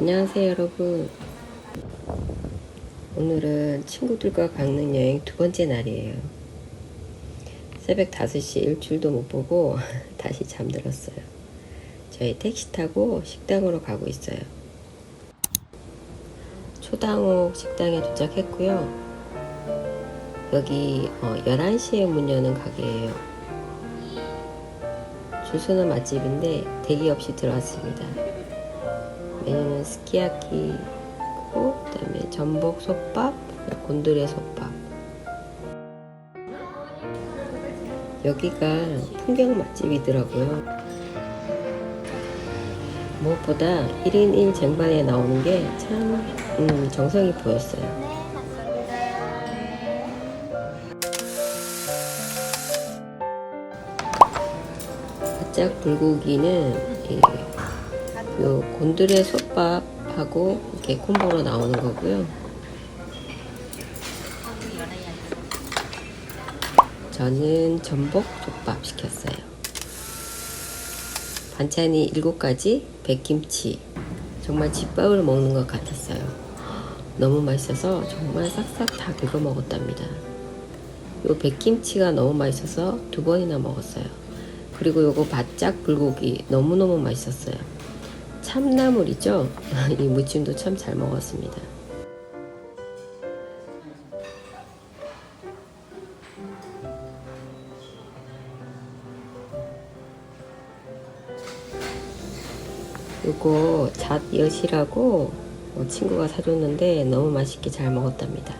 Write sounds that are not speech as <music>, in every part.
안녕하세요 여러분. 오늘은 친구들과 강릉 여행 두 번째 날이에요. 새벽 5시 일주일도 못 보고 <laughs> 다시 잠들었어요. 저희 택시 타고 식당으로 가고 있어요. 초당옥 식당에 도착했고요. 여기 어, 11시에 문 여는 가게예요. 주소는 맛집인데 대기 없이 들어왔습니다 메뉴는 스키야키고 그다음에 전복 솥밥, 곤드레 솥밥. 여기가 풍경 맛집이더라고요. 무엇보다 1인 1 쟁반에 나오는 게참 음, 정성이 보였어요. 바짝 불고기는 이 요 곤드레 솥밥하고 이렇게 콤보로 나오는 거고요. 저는 전복 솥밥 시켰어요. 반찬이 7가지, 백김치. 정말 집밥을 먹는 것 같았어요. 너무 맛있어서 정말 싹싹 다 긁어 먹었답니다. 요 백김치가 너무 맛있어서 두 번이나 먹었어요. 그리고 요거 바짝 불고기 너무너무 맛있었어요. 참나물이죠. <laughs> 이 무침도 참 잘 먹었습니다. 요거 잣엿이라고 어, 친구가 사줬는데 너무 맛있게 잘 먹었답니다.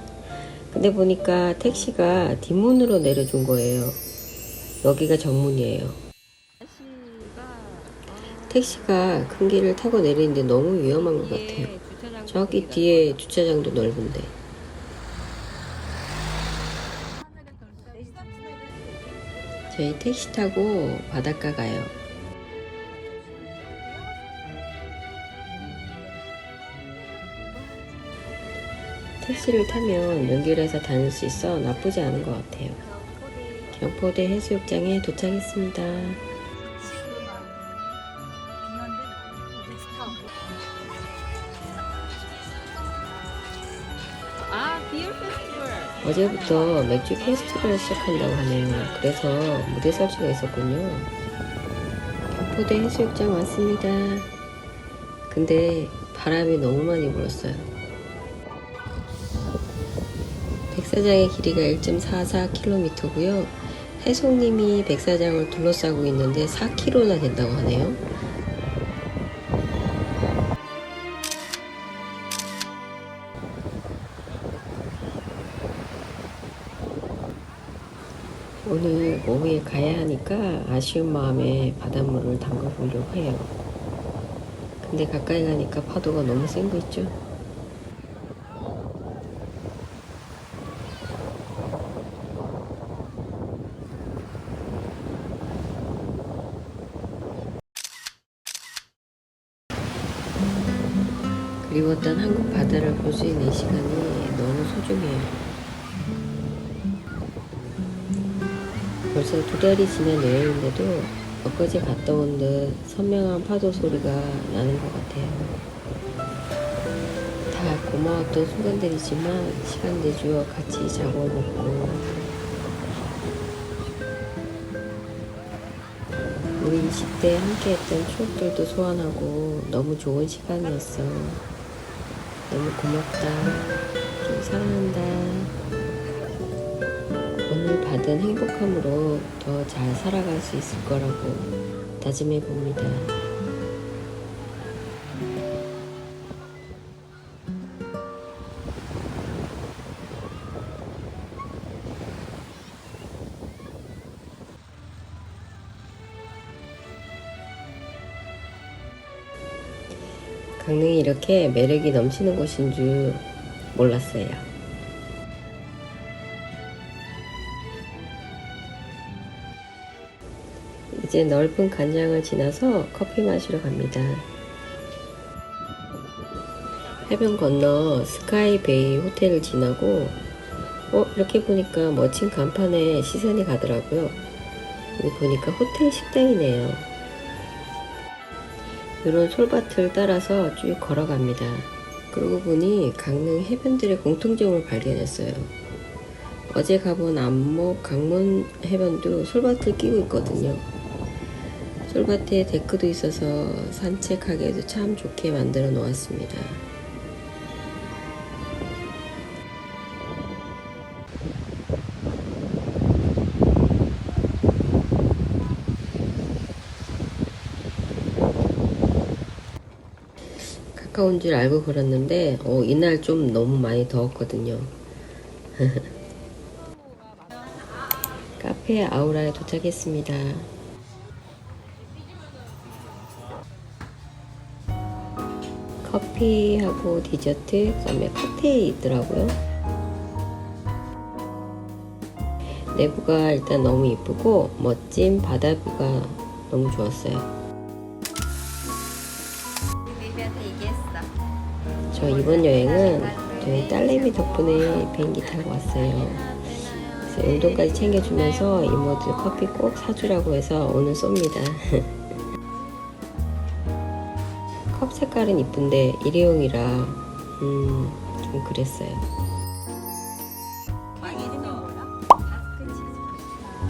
근데 보니까 택시가 뒷문으로 내려준 거예요. 여기가 정문이에요. 택시가 큰 길을 타고 내리는데 너무 위험한 것 같아요. 저기 뒤에 주차장도 넓은데. 저희 택시 타고 바닷가 가요. 택시를 타면 연결해서 다닐 수 있어 나쁘지 않은 것 같아요. 경포대 해수욕장에 도착했습니다. 어제부터 맥주 페스티벌 시작한다고 하네요. 그래서 무대 설치가 있었군요. 경포대 해수욕장 왔습니다. 근데 바람이 너무 많이 불었어요. 백사장의 길이가 1.44km고요. 해송님이 백사장을 둘러싸고 있는데 4km나 된다고 하네요. 오후에 가야 하니까 아쉬운 마음에 바닷물을 담가 보려고 해요. 근데 가까이 가니까 파도가 너무 센 거 있죠? 그리웠던 한국 바다를 볼 수 있는 시간이 너무 소중해요. 벌써 두 달이 지난 여행인데도 엊그제 갔다 온 듯 선명한 파도 소리가 나는 것 같아요. 다 고마웠던 순간들이지만 시간 내주어 같이 자고 먹고 우리 20대 함께 했던 추억들도 소환하고 너무 좋은 시간이었어. 너무 고맙다. 좀 사랑한다. 오늘 받은 행복함으로 더 잘 살아갈 수 있을 거라고 다짐해 봅니다. 강릉이 이렇게 매력이 넘치는 곳인 줄 몰랐어요. 이제 넓은 간장을 지나서 커피 마시러 갑니다. 해변 건너 스카이베이 호텔을 지나고 어 이렇게 보니까 멋진 간판에 시선이 가더라고요. 여기 보니까 호텔 식당이네요. 이런 솔밭을 따라서 쭉 걸어갑니다. 그러고 보니 강릉 해변들의 공통점을 발견했어요. 어제 가본 안목 강문 해변도 솔밭을 끼고 있거든요. 솔밭에 데크도 있어서 산책하기에도 참 좋게 만들어 놓았습니다. 가까운 줄 알고 걸었는데 어, 이날 좀 너무 많이 더웠거든요. <laughs> 카페 아우라에 도착했습니다. 커피하고 디저트, 그다음에 칵테일이 있더라고요. 내부가 일단 너무 이쁘고 멋진 바다뷰가 너무 좋았어요. 저 이번 여행은 저희 딸내미 덕분에 비행기 타고 왔어요. 그래서 용돈까지 챙겨주면서 이모들 커피 꼭 사주라고 해서 오늘 쏩니다. <laughs> 컵 색깔은 이쁜데 일회용이라 음, 좀 그랬어요.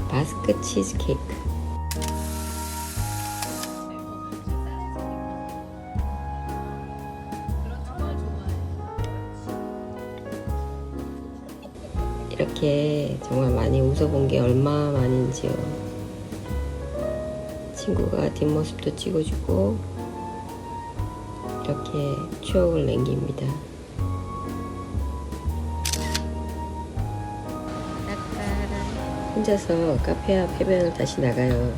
바스크 치즈 케이크. 이렇게 정말 많이 웃어본 게 얼마 만인지요. 친구가 뒷모습도 찍어주고 이렇게 추억을 남깁니다. 혼자서 카페 앞 해변을 다시 나가요.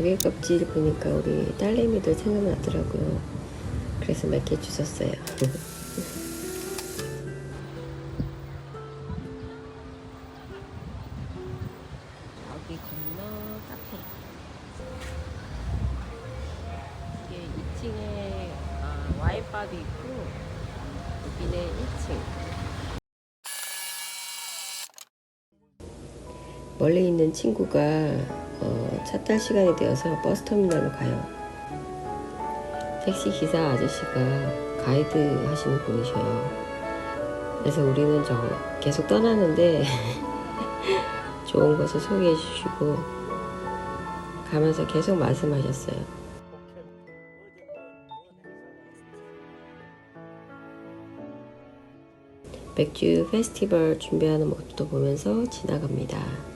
조개 껍질 보니까 우리 딸내미들 생각나더라고요. 그래서 몇 개 주셨어요. <laughs> 여기 건너 카페. 이게 2층에 아, 와인바도 있고 여기는 1층. 멀리 있는 친구가 어, 차탈 시간이 되어서 버스 터미널로 가요. 택시 기사 아저씨가 가이드 하시는 분이셔요. 그래서 우리는 저 계속 떠나는데 <laughs> 좋은 곳을 소개해 주시고 가면서 계속 말씀하셨어요. 맥주 페스티벌 준비하는 모습도 보면서 지나갑니다.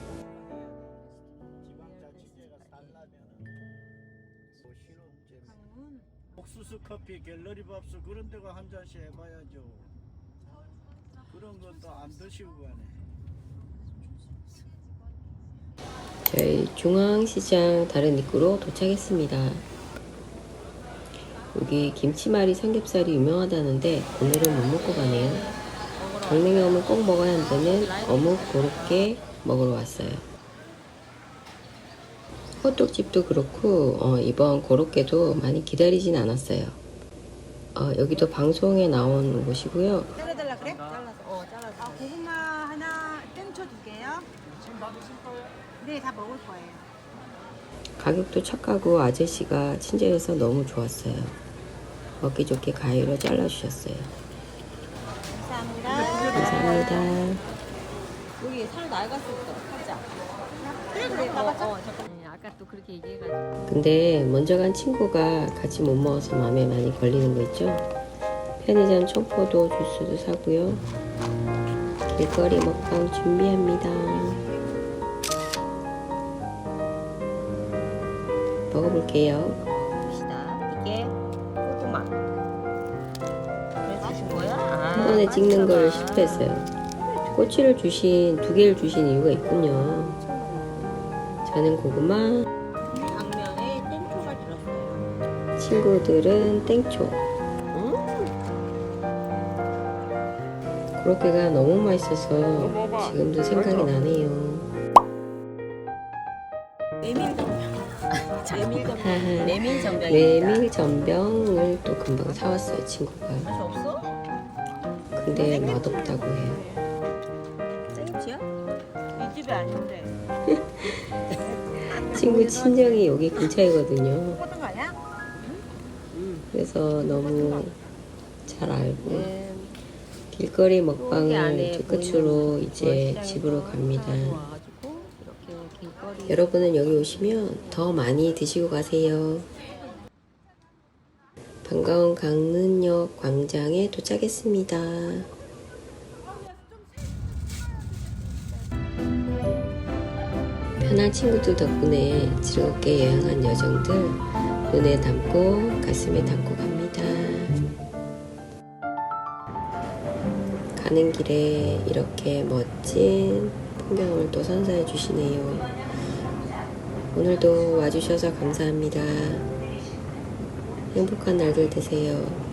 커피, 갤러리 밥수 그런 데가 한 잔씩 해봐야죠. 그런 건또안 드시고 가네. 저희 중앙시장 다른 입구로 도착했습니다. 여기 김치말이 삼겹살이 유명하다는데 오늘은 못 먹고 가네요. 강릉에 오면 꼭 먹어야 한다는 어묵 고로케 먹으러 왔어요. 호떡집도 그렇고 어, 이번 고로케도 많이 기다리진 않았어요. 어, 여기도 방송에 나온 곳이고요. 잘라달라 그래? 잘라서. 어, 잘라서. 아, 고구마 하나, 땡초 두 개요. 지금 받으실 거예요? 네, 다 먹을 거예요. 가격도 착하고 아저씨가 친절해서 너무 좋았어요. 먹기 좋게 가위로 잘라주셨어요. 감사합니다. 감사합니다. 여기 살 낡았을 때 살짝. 그래, 그래, 어, 봐봐. 어, 잠깐. 또 그렇게 얘기해가지고. 근데 먼저 간 친구가 같이 못 먹어서 마음에 많이 걸리는 거 있죠? 편의점 청포도 주스도 사고요. 길거리 먹방 준비합니다. 먹어볼게요. 봅시다. 이게 호두맛. 그래 주신 거야? 아, 한 번에 찍는 걸. 실패했어요. 꼬치를 주신 두 개를 주신 이유가 있군요. 저는 고구마, 당면에 땡초가 들었어요. 친구들은 땡초. 음, 그렇게가 너무 맛있어서 지금도 생각이 나네요. 메밀 <laughs> 메밀 메밀 전병입니다. 메밀 전병을 또 금방 사왔어요 친구가. 근데 맛없다고 해요. 이 집이 아닌데. <laughs> 친구 친정이 여기 근처이거든요. 거? 그래서 너무 잘 알고 네. 길거리 먹방을 끝으로 이제 집으로 갑니다. 여러분은 여기 오시면 더 많이 드시고 가세요. 반가운 강릉역 광장에 도착했습니다. 편한 친구들 덕분에 즐겁게 여행한 여정들 눈에 담고 가슴에 담고 갑니다. 가는 길에 이렇게 멋진 풍경을 또 선사해 주시네요. 오늘도 와주셔서 감사합니다. 행복한 날들 되세요.